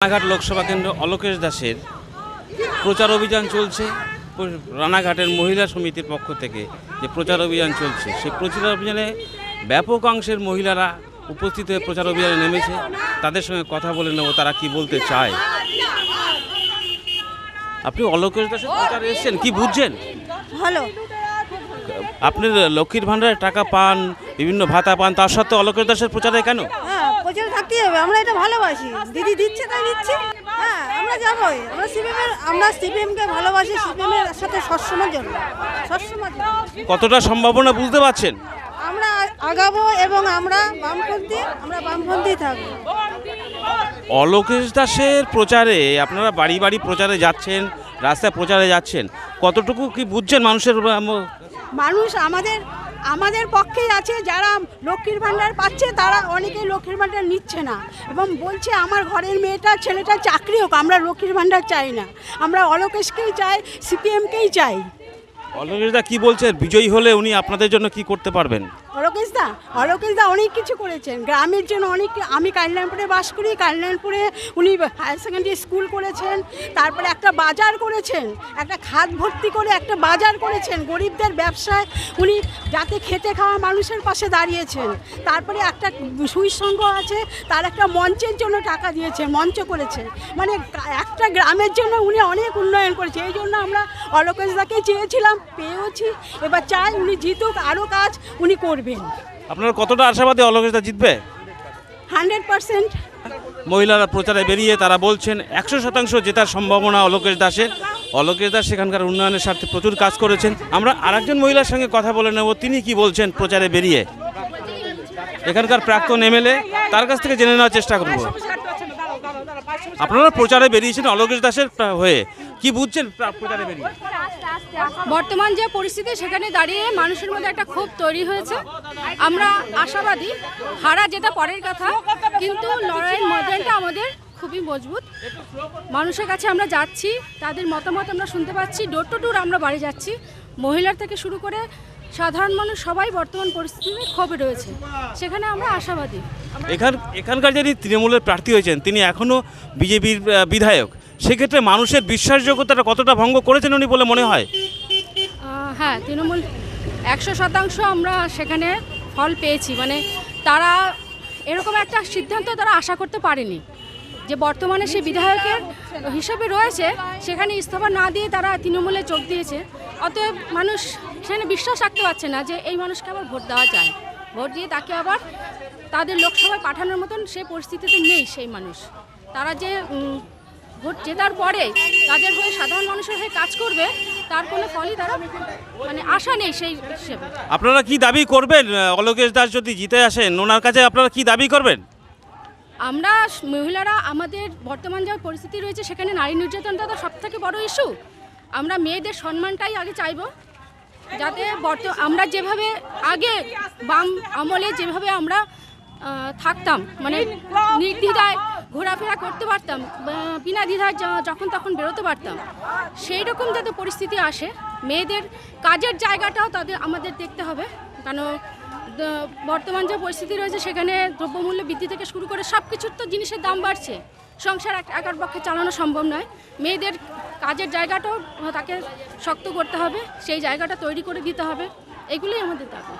রানাঘাট লোকসভা কেন্দ্র অলোকেশ দাসের প্রচার অভিযান চলছে। রানাঘাটের মহিলা সমিতির পক্ষ থেকে যে প্রচার অভিযান চলছে সেই প্রচার অভিযানে ব্যাপক অংশের মহিলারা উপস্থিত হয়ে প্রচার অভিযানে নেমেছে। তাদের সঙ্গে কথা বলে নেব তারা কি বলতে চায়? আপনি অলোকেশ দাসের প্রচারে এসেছেন কি বুঝছেন? ভালো। আপনি লক্ষ্মীর ভাণ্ডারের টাকা পান বিভিন্ন ভাতা পান তার সত্ত্বেও অলোকেশ দাসের প্রচারে কেন? প্রচার থাকতেই হবে আমরা এটা ভালোবাসি। দিদি দিচ্ছে তাই দিচ্ছে? হ্যাঁ আমরা যাবোই। আমরা সিপিএমের আমরা সিপিএমকে ভালোবাসি সিপিএমের সাথে সবসময় জন্য। সবসময় জন্য। কতটা সম্ভাবনা বুঝতে পারছেন? আমরা আগাবো এবং আমরা বামপন্থী আমরা বামপন্থী থাকব। অলোকেশ দাসের প্রচারে আপনারা বাড়ি বাড়ি প্রচারে যাচ্ছেন রাস্তায় প্রচারে যাচ্ছেন কতটুকু কি বুঝছেন মানুষের মানুষ আমাদের আমাদের পক্ষেই আছে, যারা লক্ষ্মীর ভাণ্ডার পাচ্ছে, তারা অনেকেই লক্ষ্মীর ভাণ্ডার নিচ্ছে না। এবং বলছে, আমার ঘরের মেয়েটা, ছেলেটা চাকরি হোক, আমরা লক্ষ্মীর ভাণ্ডার চাই না। আমরা অলোকেশকেই চাই, সিপিএমকেই চাই। অলোকেশ দা কি বলছেন? বিজয়ী হলে উনি আপনাদের জন্য কি করতে পারবেন? অলোকেশ দা অলোকেশ দা অনেক কিছু করেছেন। গ্রামের জন্য অনেক আমি কালিনানপুরে বাস করি কালিনানপুরে উনি হায়ার সেকেন্ডারি স্কুল করেছেন, তারপরে একটা বাজার করেছেন, একটা খাত ভর্তি করে একটা বাজার করেছেন, গরিবদের ব্যবসায় উনি যাতে খেতে খাওয়া মানুষের পাশে দাঁড়িয়েছেন। তারপরে একটা সুইচ সংঘ আছে, তার একটা মঞ্চের জন্য টাকা দিয়েছে মঞ্চ করেছে মানে একটা গ্রামের জন্য উনি অনেক উন্নয়ন করেছে এই জন্য আমরা অলোকেশ দাকে চেয়েছিলাম, পেয়েওছি, এবার চাই উনি জিতুক, আরও কাজ উনি করবেন। আপনারা কতটা আশাবাদী অলোকেশ দা জিতবে? Hundred percent. মহিলারা প্রচারে বেরিয়ে তারা বলছেন একশো শতাংশ জেতার সম্ভাবনা অলোকেশ দাসের। অলোকেশ দাস সেখানকার উন্নয়নের স্বার্থে প্রচুর কাজ করেছেন। আমরা আরেকজন মহিলার সঙ্গে কথা বলে নেব তিনি কি বলছেন প্রচারে বেরিয়ে? এখানকার প্রাক্তন এমএলএ তার কাছ থেকে জেনে নেওয়ার চেষ্টা করব। আপনারা প্রচারে বেরিয়েছেন অলোকেশ দাসের হয়ে। কি বুঝছেন প্রা- প্রচারে বেরিয়ে? বর্তমান যে পরিস্থিতি, সেখানে দাঁড়িয়ে মানুষের মধ্যে একটা ক্ষোভ তৈরি হয়েছে। আমরা আশাবাদী, হারা যেটা পরের কথা, কিন্তু লড়াইয়ের ময়দানটা আমাদের খুবই মজবুত। মানুষের কাছে আমরা যাচ্ছি, তাদের মতামত আমরা শুনতে পাচ্ছি ডোর টু ডোর আমরা বাড়ি যাচ্ছি। মহিলার থেকে শুরু করে সাধারণ মানুষ সবাই বর্তমান পরিস্থিতিতে ক্ষোভে রয়েছে। সেখানে আমরা আশাবাদী। এখান এখানকার যিনি তৃণমূলের প্রার্থী হয়েছেন তিনি এখনও বিজেপির বিধায়ক। সেক্ষেত্রে মানুষের বিশ্বাসযোগ্যতাটা কতটা ভঙ্গ করেছেন উনি বলে মনে হয়? হ্যাঁ তৃণমূল একশো শতাংশ আমরা সেখানে ফল পেয়েছি। মানে তারা এরকম একটা সিদ্ধান্ত তারা আশা করতে পারেনি যে বর্তমানে সে বিধায়কের হিসাবে রয়েছে। সেখানে ইস্তফা না দিয়ে তারা তৃণমূলে যোগ দিয়েছে। অতএব মানুষ সেখানে বিশ্বাস রাখতে পারছে না যে এই মানুষকে আবার ভোট দেওয়া যায়। ভোট দিয়ে তাকে আবার তাদের লোকসভায় পাঠানোর মতন সেই পরিস্থিতিতে নেই সেই মানুষ। তারা যে ভোট জেতার পরে তাদের হয়ে সাধারণ মানুষের হয়ে কাজ করবে তার কোনো ফলই তারা মানে আশা নেই সেই হিসেবে। আপনারা কি দাবি করবেন? অলোকেশ দাস যদি জিতে আসেন ওনার কাছে আপনারা কি দাবি করবেন? আমরা মহিলারা আমাদের বর্তমান যে পরিস্থিতি রয়েছে সেখানে নারী নির্যাতনটা তো সব থেকে বড় ইস্যু আমরা মেয়েদের সম্মানটাই আগে চাইব। যাতে বর্ত আমরা যেভাবে আগে বাম আমলে যেভাবে আমরা থাকতাম মানে নির্দ্বিধায় ঘোরাফেরা করতে পারতাম বিনা দ্বিধায় যখন তখন বেরোতে পারতাম, সেই রকম যাতে পরিস্থিতি আসে, মেয়েদের কাজের জায়গাটাও তাদের, আমাদের দেখতে হবে দ- বর্তমান যে পরিস্থিতি রয়েছে সেখানে দ্রব্যমূল্য বৃদ্ধি থেকে শুরু করে সব কিছুর তো জিনিসের দাম বাড়ছে, সংসার এক- একার পক্ষে চালানো সম্ভব নয়, মেয়েদের কাজের জায়গাটাও তাকে শক্ত করতে হবে, সেই জায়গাটা তৈরি করে দিতে হবে, এগুলোই আমাদের দাবি।